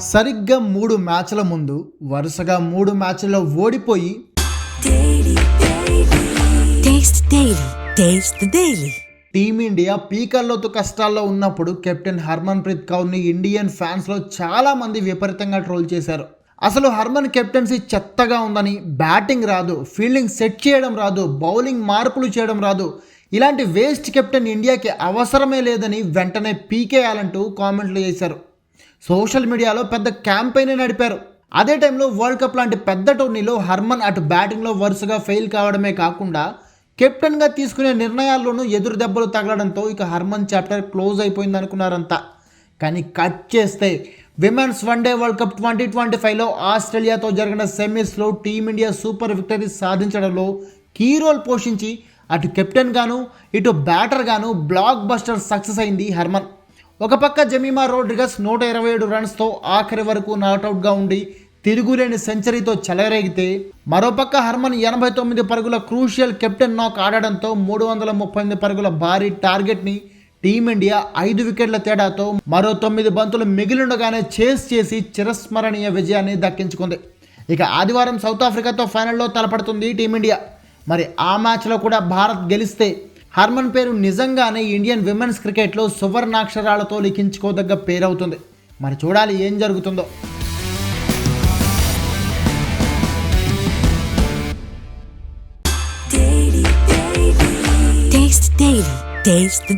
సరిగ్గా మూడు మ్యాచ్ల ముందు వరుసగా మూడు మ్యాచ్ల్లో ఓడిపోయి. టీమిండియా పీకల్లోతు కష్టాల్లో ఉన్నప్పుడు కెప్టెన్ హర్మన్ ప్రీత్ కౌర్ని ఇండియన్ ఫ్యాన్స్లో చాలా మంది విపరీతంగా ట్రోల్ చేశారు. అసలు హర్మన్ కెప్టెన్సీ చెత్తగా ఉందని బ్యాటింగ్ రాదు ఫీల్డింగ్ సెట్ చేయడం రాదు బౌలింగ్ మార్పులు చేయడం రాదు. ఇలాంటి వేస్ట్ కెప్టెన్ ఇండియాకి అవసరమే లేదని వెంటనే పీకేయాలంటూ కామెంట్లు చేశారు. సోషల్ మీడియాలో పెద్ద క్యాంపెయిన్ నడిపారు. అదే టైంలో వరల్డ్ కప్ లాంటి పెద్ద టోర్నీలో హర్మన్ అటు బ్యాటింగ్లో వరుసగా ఫెయిల్ కావడమే కాకుండా కెప్టెన్గా తీసుకునే నిర్ణయాల్లోనూ ఎదురు దెబ్బలు తగలడంతో ఇక హర్మన్ చాప్టర్ క్లోజ్ అయిపోయింది అనుకున్నారంతా కానీ కట్ చేస్తే women's one day world cup twenty twenty ఫైవ్లో ఆస్ట్రేలియాతో జరిగిన సెమీస్లో టీమిండియా సూపర్ విక్టరీ సాధించడంలో కీ రోల్ పోషించి అటు కెప్టెన్గాను ఇటు బ్యాటర్గాను బ్లాక్ బస్టర్ సక్సెస్ అయింది హర్మన్. ఒక పక్క జమీమా రోడ్రిగస్ నూట ఇరవై ఏడు రన్స్తో ఆఖరి వరకు నాట్అవుట్గా ఉండి తిరుగులేని సెంచరీతో చెలరేగితే మరోపక్క హర్మన్ ఎనభై తొమ్మిది పరుగుల క్రూషియల్ కెప్టెన్ నాక్ ఆడడంతో మూడు వందల ముప్పై ఎనిమిది పరుగుల భారీ టార్గెట్ని టీమిండియా ఐదు వికెట్ల తేడాతో మరో తొమ్మిది బంతులు మిగిలిండగానే చేస్ చేసి చిరస్మరణీయ విజయాన్ని దక్కించుకుంది. ఇక ఆదివారం సౌత్ ఆఫ్రికాతో ఫైనల్లో తలపడుతుంది టీమిండియా. మరి ఆ మ్యాచ్లో కూడా భారత్ గెలిస్తే హర్మన్ పేరు నిజంగానే ఇండియన్ విమెన్స్ క్రికెట్లో సువర్ణాక్షరాలతో లిఖించుకోదగ్గ పేరవుతుంది. మరి చూడాలి ఏం జరుగుతుందో. Taste